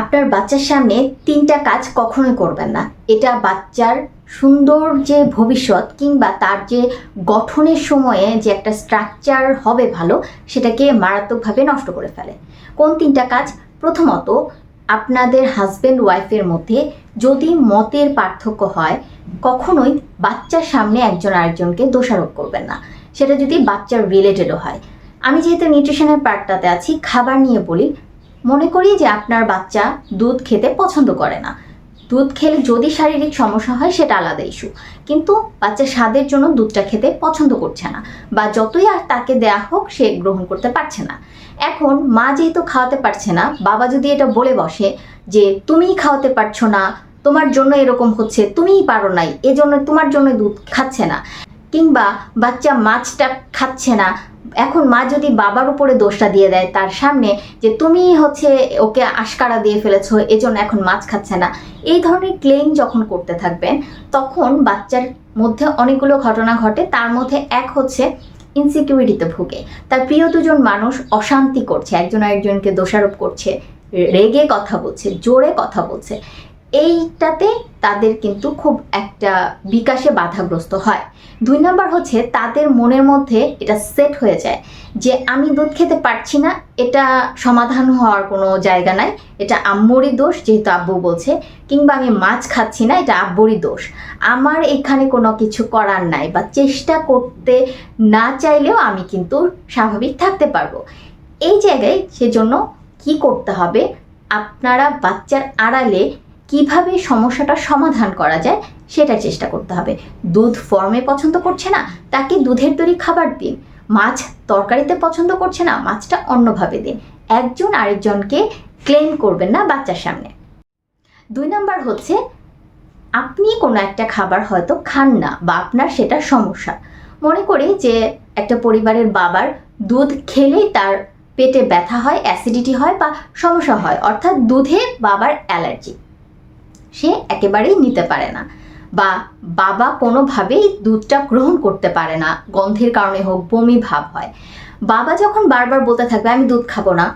আপনার বাচ্চার সামনে তিনটা কাজ কখনোই করবেন না। এটা বাচ্চার সুন্দর যে ভবিষ্যৎ কিংবা তার যে গঠনের সময়ে যে একটা স্ট্রাকচার হবে ভালো, সেটাকে মারাত্মকভাবে নষ্ট করে ফেলে। কোন তিনটা কাজ? প্রথমত, আপনাদের হাজব্যান্ড ওয়াইফের মধ্যে যদি মতের পার্থক্য হয়, কখনোই বাচ্চার সামনে একজন আরেকজনকে দোষারোপ করবেন না। সেটা যদি বাচ্চার রিলেটেডও হয়। আমি যেহেতু নিউট্রিশনের পার্টটাতে আছি, খাবার নিয়ে বলি মনে করি যে আপনার বাচ্চা দুধ খেতে পছন্দ করে না। দুধ খেলে যদি শারীরিক সমস্যা হয়, সেটা আলাদা ইস্যু কিন্তু বাচ্চা স্বাদের জন্য দুধটা খেতে পছন্দ করছে না বা যতই আর তাকে দেয়া হোক, সে গ্রহণ করতে পারছে না। এখন মা যেহেতু খাওয়াতে পারছে না, বাবা যদি এটা বলে বসে যে, তুমিই খাওয়াতে পারছ না, তোমার জন্য এরকম হচ্ছে, তুমিই পারো নাই, এজন্য তোমার জন্য দুধ খাচ্ছে না। কিংবা বাচ্চা মাছটা খাচ্ছে না, এখন মা যদি বাবার উপরে দোষটা দিয়ে দেয় তার সামনে যে তুমি হচ্ছে ওকে আশকারা দিয়ে ফেলেছো, এজন্য এখন মাছ খাচ্ছে না। এই ধরনের ক্লেম যখন করতে থাকবেন, তখন বাচ্চার মধ্যে অনেকগুলো ঘটনা ঘটে, তার মধ্যে এক হচ্ছে ইনসিকিউরিটিতে ভুগে। তার প্রিয় দুজন মানুষ অশান্তি করছে, একজন আরেকজনকে দোষারোপ করছে রেগে কথা বলছে, জোরে কথা বলছে। এইটাতে তাদের কিন্তু খুব একটা বিকাশে বাধাগ্রস্ত হয়। দুই নাম্বার হচ্ছে তাদের মনের মধ্যে এটা সেট হয়ে যায় যে আমি দুধ খেতে পারছি না, এটা সমাধান হওয়ার কোনো জায়গা নাই, এটা আম্মুরই দোষ যেহেতু আব্বু বলছে, কিংবা আমি মাছ খাচ্ছি না, এটা আব্বুরই দোষ। আমার এখানে কোনো কিছু করার নাই বা চেষ্টা করতে না চাইলেও আমি কিন্তু স্বাভাবিক থাকতে পারব। এই জায়গায় সেজন্য কি করতে হবে? আপনারা বাচ্চার আড়ালে কীভাবে সমস্যাটা সমাধান করা যায় সেটা চেষ্টা করতে হবে। দুধ ফর্মে পছন্দ করছে না, তাকে দুধের তৈরি খাবার দিন। মাছ তরকারিতে পছন্দ করছে না, মাছটা অন্যভাবে দিন। একজন আরেকজনকে ক্লেম করবেন না বাচ্চার সামনে। দুই নাম্বার হচ্ছে, আপনি কোনো একটা খাবার হয়তো খান না বা আপনার সেটা সমস্যা। মনে করি যে একটা পরিবারের বাবার দুধ খেলেই তার পেটে ব্যথা হয় অ্যাসিডিটি হয় বা সমস্যা হয়, অর্থাৎ দুধে বাবার অ্যালার্জি। সে একেবারেই নিতে পারে না বা বাবা কোনোভাবেই দুধটা গ্রহণ করতে পারে না, গন্ধের কারণে হোক, বমি ভাব হয়। বাবা যখন বারবার বলতে থাকবে, আমি দুধ খাব না,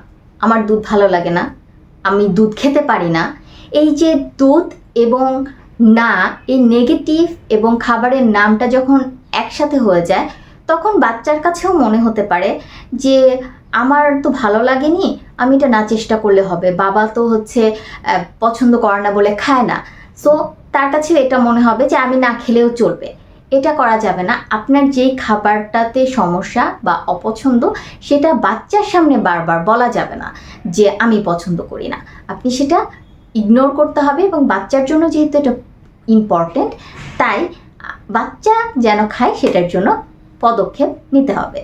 আমার দুধ ভালো লাগে না, আমি দুধ খেতে পারি না, এই যে দুধ এবং না, এই নেগেটিভ এবং খাবারের নামটা যখন একসাথে হয়ে যায় তখন বাচ্চার কাছেও মনে হতে পারে যে, আমার তো ভালো লাগেনি, আমি এটা না চেষ্টা করলে হবে। বাবা তো হচ্ছে পছন্দ করে না বলে খায় না। সো তার কাছে এটা মনে হবে যে, আমি না খেলেও চলবে। এটা করা যাবে না। আপনার যেই খাবারটাতে সমস্যা বা অপছন্দ, সেটা বাচ্চার সামনে বারবার বলা যাবে না যে, আমি পছন্দ করি না। আপনি সেটা ইগনোর করতে হবে এবং বাচ্চার জন্য যেহেতু এটা ইম্পর্টেন্ট তাই বাচ্চা যেন খায়, সেটার জন্য পদক্ষেপ নিতে হবে।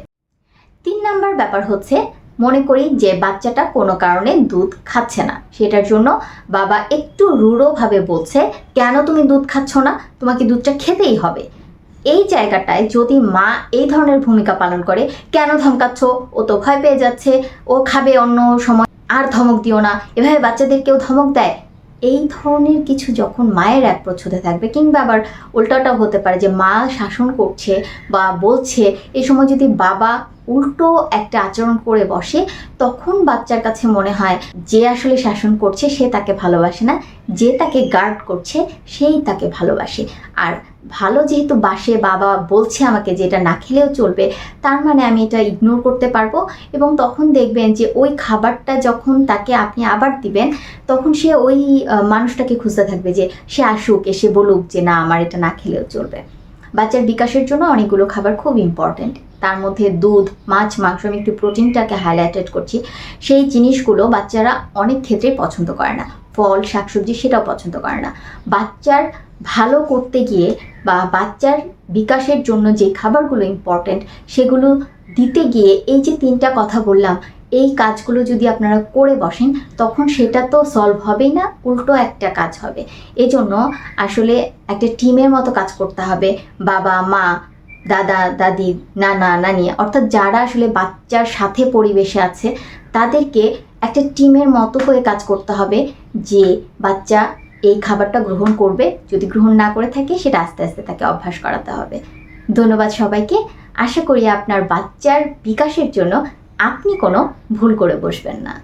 তিন নাম্বার ব্যাপার হচ্ছে, মনে করি যে বাচ্চাটা কোনো কারণে দুধ খাচ্ছে না। সেটার জন্য বাবা একটু রূঢ়ভাবে বলছে, কেন তুমি দুধ খাচ্ছ না? তোমাকে দুধটা খেতেই হবে। এই জায়গাটায় যদি মা এই ধরনের ভূমিকা পালন করে, কেন ধমকাচ্ছ? ও তো ভয় পেয়ে যাচ্ছে। ও খাবে অন্য সময়। আর ধমক দিও না। এভাবে বাচ্চাদের কেউ ধমক দেয়। এই ধরনের কিছু যখন মায়ের অ্যাপ্রোচ হতে থাকবে, কিংবা আবার উল্টাটাও হতে পারে যে মা শাসন করছে বা বলছে এই সময় যদি বাবা উল্টো একটা আচরণ করে বসে, তখন বাচ্চার কাছে মনে হয় যে আসলে শাসন করছে, সে তাকে ভালোবাসে না। যে তাকে গার্ড করছে, সেই তাকে ভালোবাসে। আর ভালো যেহেতু বাসে বাবা বলছে আমাকে যে এটা না খেলেও চলবে, তার মানে আমি এটা ইগনোর করতে পারব। এবং তখন দেখবেন যে ওই খাবারটা যখন তাকে আপনি আবার দিবেন, তখন সে ওই মানুষটাকে খুঁজতে থাকবে যে সে আসুক, এসে বলুক যে না, আমার এটা না খেলেও চলবে। বাচ্চার বিকাশের জন্য অনেকগুলো খাবার খুব ইম্পর্ট্যান্ট তার মধ্যে দুধ, মাছ, মাংস আমি একটু প্রোটিনটাকে হাইলাইটেড করছি। সেই জিনিসগুলো বাচ্চারা অনেক ক্ষেত্রেই পছন্দ করে না। ফল, শাকসবজি সেটাও পছন্দ করে না। বাচ্চার ভালো করতে গিয়ে বা বাচ্চার বিকাশের জন্য যে খাবারগুলো ইম্পর্ট্যান্ট সেগুলো দিতে গিয়ে এই যে তিনটা কথা বললাম, এই কাজগুলো যদি আপনারা করে বসেন, তখন সেটা তো সলভ হবেই না, উল্টো একটা কাজ হবে। এজন্য আসলে একটা টিমের মতো কাজ করতে হবে। বাবা, মা দাদা, দাদি, নানা, নানি, অর্থাৎ যারা আসলে বাচ্চার সাথে পরিবেশে আছে, তাদেরকে একটা টিমের মতো হয়ে কাজ করতে হবে যে বাচ্চা এই খাবারটা গ্রহণ করবে। যদি গ্রহণ না করে থাকে, সেটা আস্তে আস্তে তাকে অভ্যাস করাতে হবে। ধন্যবাদ সবাইকে। আশা করি আপনার বাচ্চার বিকাশের জন্য আপনি কোনো ভুল করে বসবেন না।